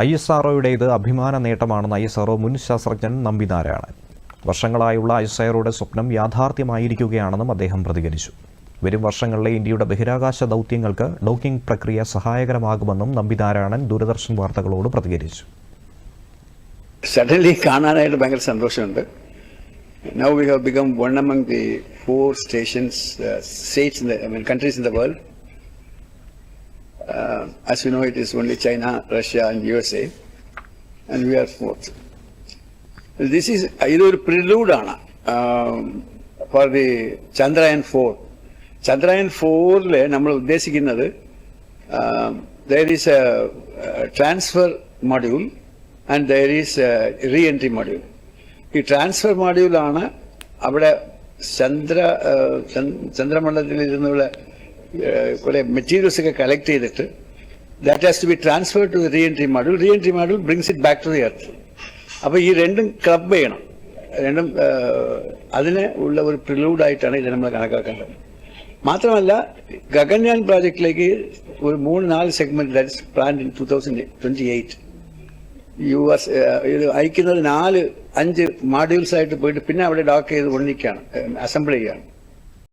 I S ആർഒയുടേത് അഭിമാന നേട്ടമാണെന്ന് I S R O മുൻ ശാസ്ത്രജ്ഞൻ നമ്പിനാരായണൻ വർഷങ്ങളായുള്ള ഐ എസ് ആർഒയുടെ സ്വപ്നം യാഥാർത്ഥ്യമായിരിക്കുകയാണെന്നും അദ്ദേഹം പ്രതികരിച്ചു. വരും വർഷങ്ങളിലെ ഇന്ത്യയുടെ ബഹിരാകാശ ദൗത്യങ്ങൾക്ക് ഡോക്കിംഗ് പ്രക്രിയ സഹായകരമാകുമെന്നും നമ്പിനാരായണൻ ദൂരദർശൻ വാർത്തകളോട് പ്രതികരിച്ചു. സഡൻലി കാണാനായിട്ട് ഭയങ്കര സന്തോഷമുണ്ട്. Now we have become one among the four stations states I mean countries in the world as you know it is only China Russia and U S A and we are fourth this is ഇതൊരു പ്രിലൂഡാണ് for the Chandrayaan four Chandrayaan ഫോറിൽ നമ്മൾ ഉദ്ദേശിക്കുന്നത് there is a transfer module and there is re entry module ഈ transfer മൊഡ്യൂളാണ് അവിടെ ചന്ദ്ര ചന്ദ്- ചന്ദ്രമണ്ഡലത്തിൽ ഇരുന്നുള്ള കുറെ materials ഒക്കെ collect ചെയ്തിട്ട് that has to be transfer to re entry model re entry model brings it back to the earth അപ്പോൾ ഈ രണ്ടും club ചെയ്യണം. രണ്ടും അതിന് ഉള്ള ഒരു പ്രിലൂഡായിട്ടാണ് ഇത് നമ്മൾ കണക്കാക്കേണ്ടത്. മാത്രമല്ല ഗഗൻയാൻ പ്രോജക്റ്റിലേക്ക് ഒരു മൂന്ന് നാല് segment that is plan in two thousand twenty eight U S ഇത് അയക്കുന്നത് നാല് അഞ്ച് മോഡ്യൂൾസ് ആയിട്ട് പോയിട്ട് പിന്നെ അവിടെ ഡോക്ക് ചെയ്ത് കൊണ്ടിരിക്കുകയാണ് അസംബിൾ ചെയ്യുകയാണ്